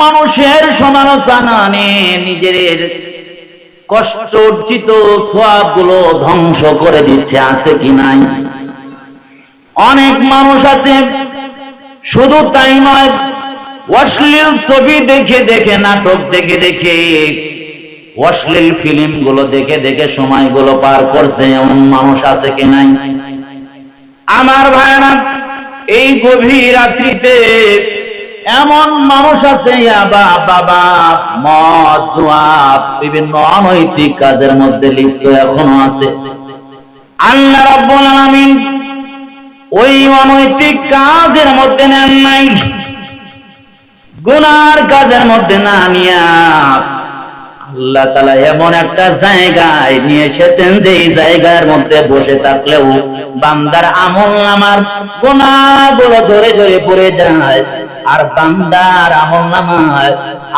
মানুষের সমালোচনা নিয়ে নিজের কষ্ট অর্জিত সবগুলো ধ্বংস করে দিচ্ছে, আছে কি নাই? অনেক মানুষ আছে, শুধু তাই নয়, অশ্লীল ছবি দেখে দেখে, নাটক দেখে দেখে, অশ্লীল ফিল্মগুলো দেখে দেখে সময়গুলো পার করছে, এমন মানুষ আছে কি নাই? আমার ভাইরা গভীর রাত্রিতে এমন মানুষ আছে বাবা, মদ বিভিন্ন অনৈতিক কাজের মধ্যে লিপ্ত এখনও আছে। আল্লাহ রাব্বুল আলামিন ওই অনৈতিক কাজের মধ্যে নেন নাই। গুনার কাজের মধ্যে না নিয়া আল্লাহ তালা এমন একটা জায়গায় নিয়ে এসেছেন যে জায়গার মধ্যে বসে থাকলেও বান্দার আমল আমার গুণাগুলো ধরে ধরে পড়ে যায়। আর বান্দার আমল নামায়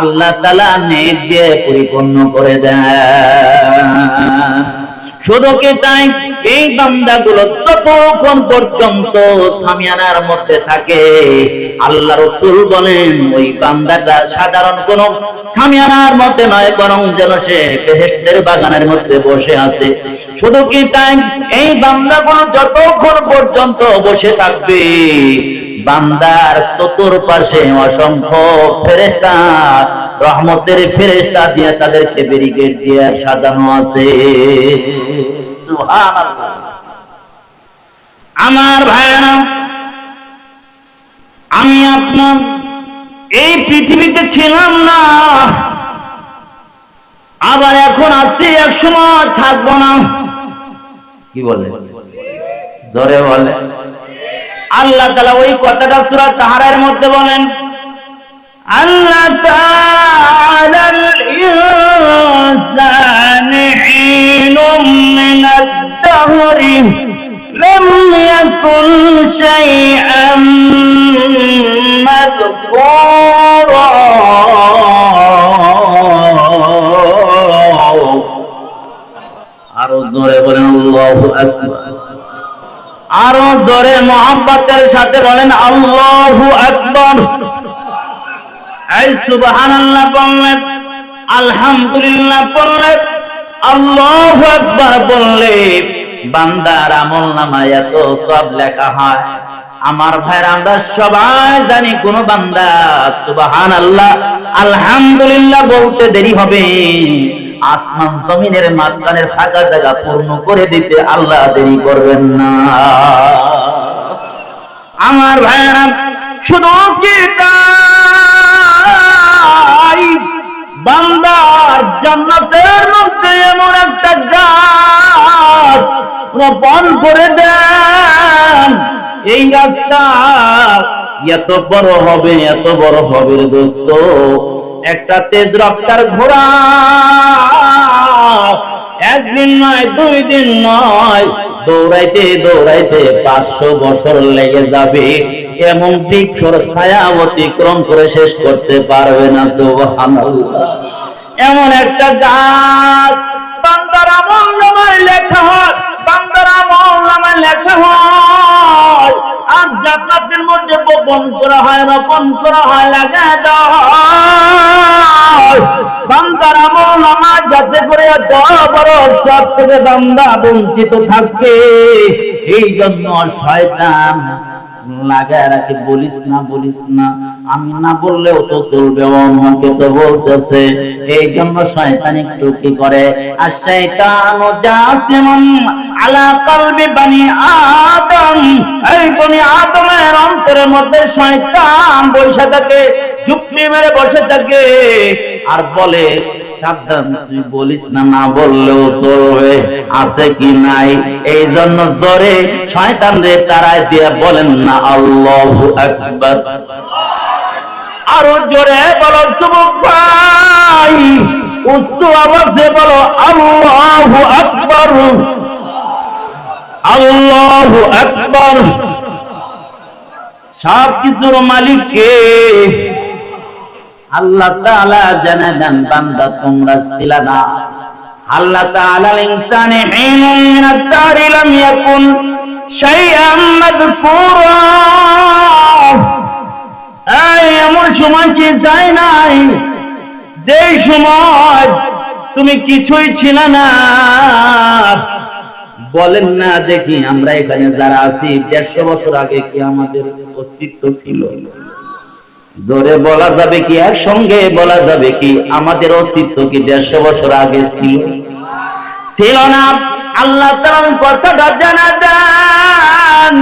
আল্লাহ তালা নেট দিয়ে পরিপূর্ণ করে দেয় শুধু কি তাই এই বান্দাগুলো যতক্ষণ পর্যন্ত সামিয়ানার মধ্যে থাকে, আল্লাহ রসুল বলেন, ওই বান্দাটা সাধারণ কোন সামিয়ানার মধ্যে নয়, বরং যেন সে বেহেস্তের বাগানের মধ্যে বসে আছে। শুধু কি তাই এই বান্দাগুলো যতক্ষণ পর্যন্ত বসে থাকবে, বান্দার চতুর্পাশে অসংখ্য ফেরেস্তা রহমতের ফেরেস্তা দিয়ে তাদেরকে ব্যারিকেড দিয়ে সাজানো আছে। আমার ভাইয়েরা, আমি আপনার এই পৃথিবীতে ছিলাম না। আবার এখন আসছি এক সময় থাকব না। কি বলে? জোরে বলে। আল্লাহ তালা ওই কথাটা সুরা তাহারের মধ্যে বলেন আল্লাহ تعالى الإنسان حين من الدهر لم يكن شيئا مذكورا আরো জোরে বলেন আল্লাহু আকবার আরো জোরে মোহাম্মতের সাথে বলেন আল্লাহু আকবার সুবহানাল্লাহ বললেন আলহামদুলিল্লাহ বললেন আল্লাহু আকবার বললে, বান্দার আমল নামায় এত সব লেখা হয়। আমার ভাইরা আমরা সবাই জানি কোন বান্দা সুবাহান আল্লাহ আলহামদুলিল্লাহ বলতে দেরি হবে। আসমান জমিনের মাঝখানের ফাঁকা জায়গা পূর্ণ করে দিতে আল্লাহ দেরি করবেন না। আমার ভাইরা শুধু কি তাই বান্দার জান্নাতের মধ্যে এমন একটা গাছ রোপণ করে দেন। এই গাছটা এত বড় হবে, এত বড় হবে দোস্ত। একটা তেজ রক্তার ঘোড়া। একদিন নয়, দুই দিন নয় দৌড়াইতে দৌড়াইতে পাঁচশো বছর লেগে যাবে। এমন বৃক্ষর ছায়া অতিক্রম করে শেষ করতে পারবে না এমন একটা গাছ, বান্দারা মৌলামায় লেখা হয়, বান্দারা মৌলামায় লেখা হয়। জান্নাতের মধ্যে বপন করা হয়, রোপণ করা হয় লাগা দেয় বান্দার আমল নামায় যাতে করে এত বড় সব থেকে বান্দা বঞ্চিত থাকে এই জন্য শয়তান লাগায় রাখে, বলিস না বলিস না। আমি না বললেও তো চলবে, ও আমাকে তো বলতেছে। এই জন্য শয়তান একটু কি করে? আর শয়তান জাসিমুন আলা বানি আদম, এই বনি আদমের অন্তরের মধ্যে শয়তান বসে থাকে যুক্তি মেরে বসে থাকে। আর বলে সাবধান, তুই বলিস না না বললেও চলবে, আছে কি নাই? এই জন্য জোরে শয়তান রে তারাই দিয়ে বলেন না, আল্লাহু আকবার। আরও জোরে বলো, যুবক ভাই উচ্চ আওয়াজে বলো, আল্লাহু আকবার। আল্লাহু আকবার। সব কিছুর মালিক কে আল্লাহ তাআলা জানা দেন বান্দা, তোমরা ছিল না। আল্লাহ তাআলা ইনসানে হিনুম মিনাত দারি লাম ইয়াকুন শাইআম মাযকুরা। সময় কি যায় নাই? যেই সময় তুমি কিছুই ছিল না। বলেন না দেখি, আমরা এখানে যারা আছি, দেড়শো বছর আগে কি আমাদের অস্তিত্ব ছিল? জোরে বলা যাবে কি? একসঙ্গে বলা যাবে কি? আমাদের অস্তিত্ব কি দেড়শো বছর আগে ছিল? ছিল না। আল্লাহ কথাটা জানা দেন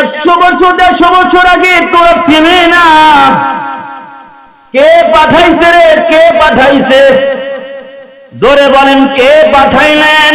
একশো বছর, দেড়শো বছর আগে তোরা চিনি না? কে পাঠাইছে রে? কে পাঠাইছে? জোরে বলেন, কে পাঠাইলেন?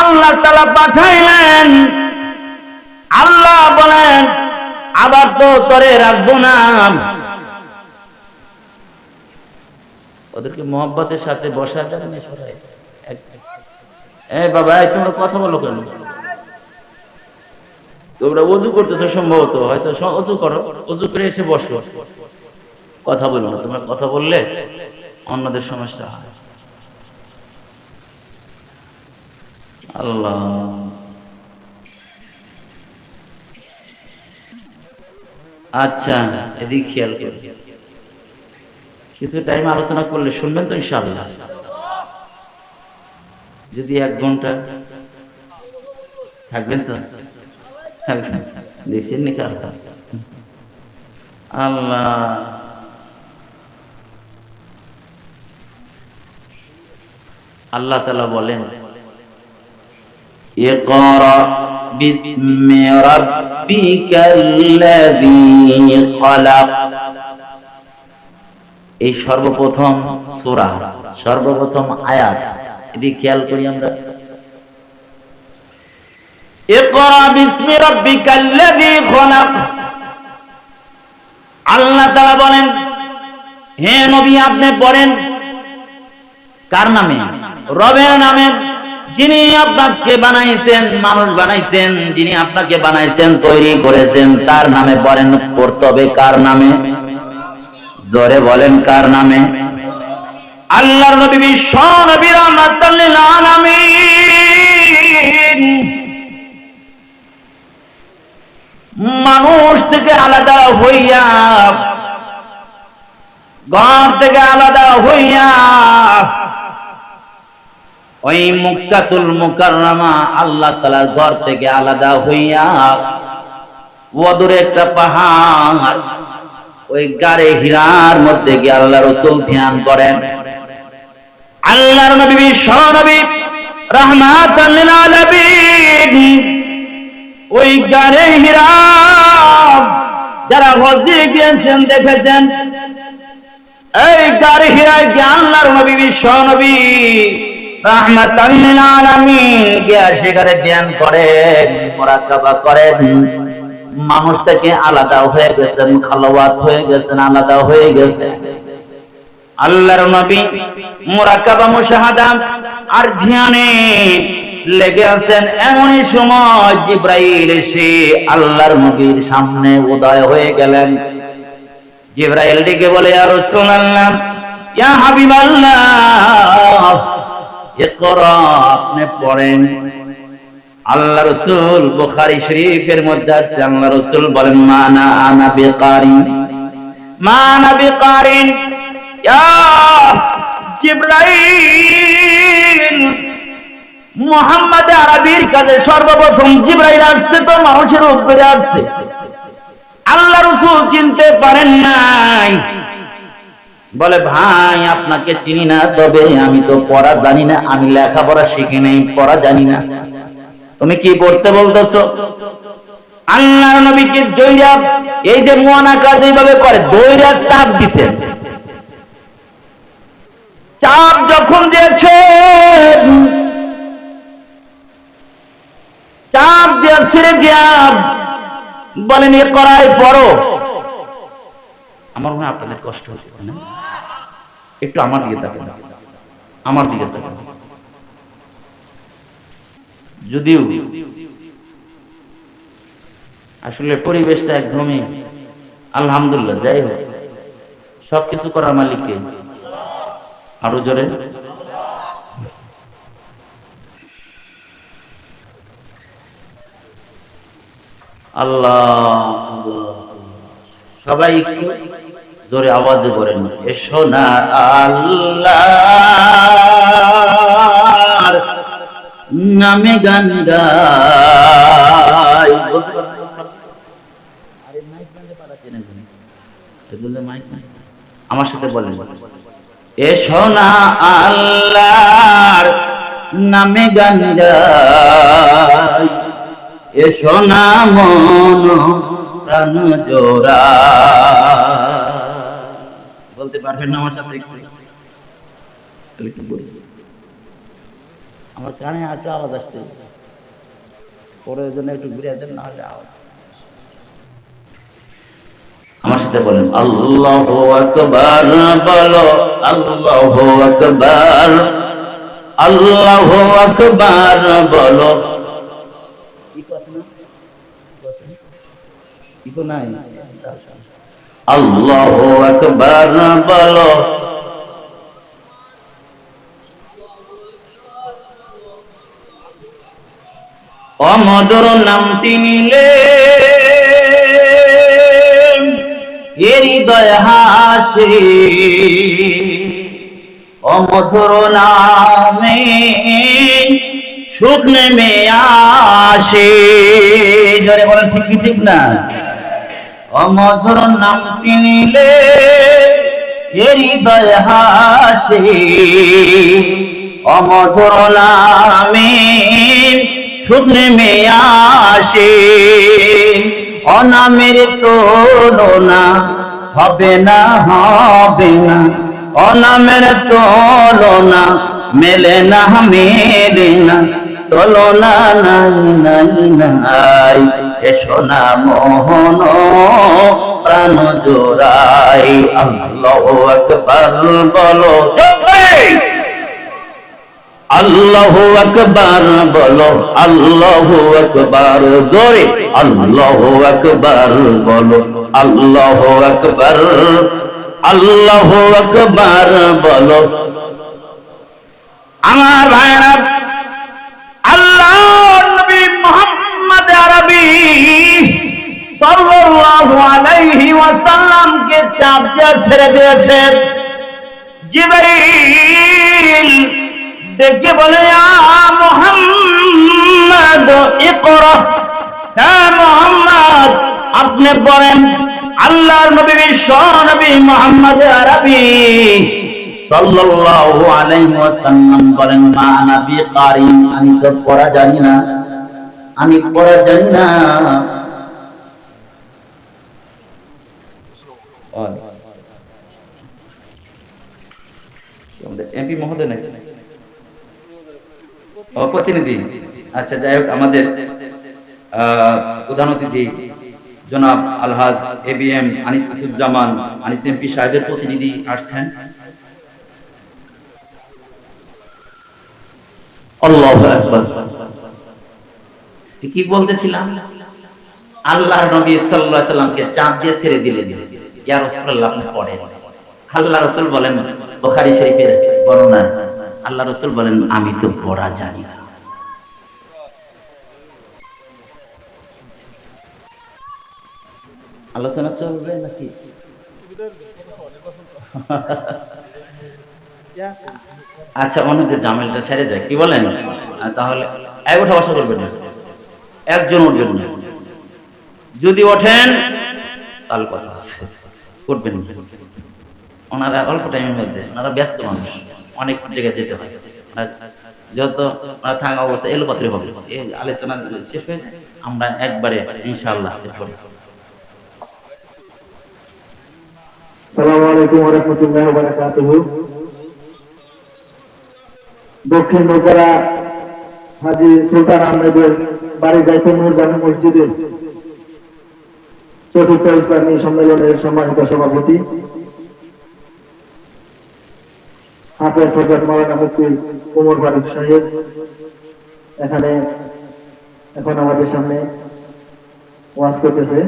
আল্লাহ তালা পাঠাইলেন। আল্লাহ বলেন আবার তো তরে রাখব না। ওদেরকে মোহাব্বতের সাথে বসা যাবে না সবাই? বাবা তোমরা কথা বলো কেন? তোমরা অজু করতেছো সম্ভবত, হয়তো অজু করো, অজু করে এসে বসো। কথা বলো না, তোমরা কথা বললে অন্যদের সমস্যা হয়। আল্লাহ। আচ্ছা এদিকে খেয়াল করুন কিছু টাইম আলোচনা করলে শুনবেন তো ইনশাল্লাহ যদি এক ঘণ্টা থাকবেন তো? থাকবেন। দেশের নিকাল আল্লাহ। আল্লাহ তালা বলেন, ইকরা বিসমি রাব্বিক। ربك الذي خلق এই সর্বপ্রথম সূরা সর্বপ্রথম আয়াত এদিকে খেয়াল করি আমরা اقرأ باسم ربك الذي خلق আল্লাহ তাআলা বলেন হে নবী আপনি পড়েন কার নামে রবের নামে যিনি আপনাকে বানাইছেন, মানুষ বানাইছেন, যিনি আপনাকে বানাইছেন, তৈরি করেছেন, তার নামে বলেন পড়তে হবে কার নামে? জোরে বলেন কার নামে? আল্লাহর নবী বিশ্ব মানুষ থেকে আলাদা হইয়া, ঘর থেকে আলাদা হইয়া ওই মুক্তাতুল মুকাররমা আল্লাহ তালার ঘর থেকে আলাদা হইয়া ওদূরে একটা পাহাড়, ওই গাড়ে হীরার মধ্যে গিয়ে আল্লাহ রসুল ধ্যান করেন। আল্লাহর নবী বিশ্ব নবী রহমাতাল লিল ওই গাড়ে হীরা যারা হজে গিয়েছেন, দেখেছেন, এই গাড়ি হীরায় কি আল্লাহর নবী বিশ্ব নবী ধ্যান করেন করেন। মানুষ থেকে আলাদা হয়ে গেছেন, খালোয়াত হয়ে গেছেন, আলাদা হয়ে গেছেন আল্লাহর নবী মুরাকাবা মুশাহাদা আর ধ্যানে লেগে আছেন এমনই সময় জিব্রাইল এসে আল্লাহর নবীর সামনে উদয় হয়ে গেলেন। জিব্রাইল ডেকে বলে আর রাসূলুল্লাহ, ইয়া হাবিবাল্লাহ আপনি পড়েন। আল্লাহ রসুল বুখারী শরীফের মধ্যে আছে, আল্লাহ রসুল বলেন মানা আনা বিকারি মানা জিব্রাইল। মোহাম্মদ আরবির কাছে সর্বপ্রথম জিব্রাইল আসছে তো, মানুষের উপরে আসছে। আল্লাহ রসুল চিনতে পারেন নাই। বলে, ভাই, আপনাকে চিনি না, তবে আমি তো পড়া জানি না, আমি লেখাপড়া শিখি নাই, পড়া জানি না। তুমি কি করতে বলতেছো? আল্লাহ নবীকে জৈরা এই যে মোয়ানা কাজ এইভাবে করে দৈরা চাপ দিতেন চাপ যখন দিয়েছে, চাপ দিয়ে ছেড়ে দিয়া বলেন, এ করাই পড়ো। আমার মনে আপনাদের কষ্ট হচ্ছে একটু আমার দিকে তাকান। আমার দিকে তাকান। যদিও আসলে পরিবেশটা একদমই আলহামদুলিল্লাহ, যাই হোক, সবকিছু করার মালিককে আরও জোরে। আল্লাহ। সবাই জোরে আওয়াজে করেন। এসো না আল্লাহ নামে গান গাই। আমার সাথে বলেন। এসো না আল্লাহর নামে গান গাই। এসো না মন প্রাণ জোড়া বলতে পারবেন না আমার সাথে একটু? কি বলব? আমার কানে আছে আওয়াজ আসছে। পরে জন্য একটু ঘুরে দেন না হলে আওয়াজ আমার সাথে বলেন, আল্লাহ আকবার, বলো, আল্লাহ আকবার আল্লাহ আকবার, বলো। আল্লাহ আকবার বলো। অমদর নামটি নিলে হৃদয় হাসে। অমধুর নামে সুখ নেমে আসে। জোরে বলেন ঠিক কি ঠিক না? অমধুর নামটি নিলে এ হৃদয় হাসে। অমধুর নামে সুখ নেমে আসে। অনামের তুলনা হবে না হবে না। অনামের তুলনা মেলে না মেলে না। তুলনা নাই নাই নাই। এসো মোহন, প্রাণ জোড়াই। আল্লাহ আকবার, বলো। আল্লাহ আকবার, বলো। আল্লাহ আকবার, জোরে। আল্লাহ আকবার, বলো। আল্লাহ আকবার আল্লাহ আকবার, বলো। আমার ভাইরা আল্লাহ আলাইহি ওয়াসাল্লামকে চাপ দিয়ে ছেড়ে জিবরিল ডেকে বলে মোহাম্মদ হ্যাঁ আপনি পড়েন আল্লাহর নবী বিশ্ব মোহাম্মদ আরবি। সাল্লাল্লাহু আলাইহি ওয়াসাল্লাম বলেন, মা নবী আমি তো পড়া জানি না। আমি পড়া জানি না। এমপি মহোদয় নাকি? প্রতিনিধি। আচ্ছা যাই হোক, আমাদের প্রধান অতিথি জনাব আলহাজ A B M Anis Isuzzaman Anis MP সাহেবের প্রতিনিধি আসছেন। কি বলতেছিলাম। আল্লাহ নবী আলাইহি সাল্লামকে চাঁদ দিয়ে ছেড়ে দিলেন। ইয়া রাসূলুল্লাহ আপনি পড়েন আল্লাহ রাসূল বলেন, বুখারী শরীফের বর্ণনা, আল্লাহ রাসূল বলেন, আমি তো পড়া জানি না। আলোচনা চলবে নাকি? আচ্ছা অনেকের জামেলটা সেরে যায়। কি বলেন? তাহলে এক ওঠা বসা করবেন একজন উঠবেন যদি ওঠেন, তাহলে কথা আছে। উঠবেন না। ওনারা অল্প টাইমের মধ্যে, ওনারা ব্যস্ত মানুষ, অনেক জায়গায় যেতে হয়। যত থাকা অবস্থা হবে। আলোচনা শেষ হয়ে আমরা একবারে দক্ষিণ হাজি সুলতান আহমেদের বাড়ি নূর মসজিদে চতুর্থ ইসলামী সম্মেলনের সম্মানিত সভাপতি, হাফেজ হজরত মালানা মুফতি উমর ফারুক সাহেব, এখানে এখন আমাদের সামনে ওয়াজ করতেছে।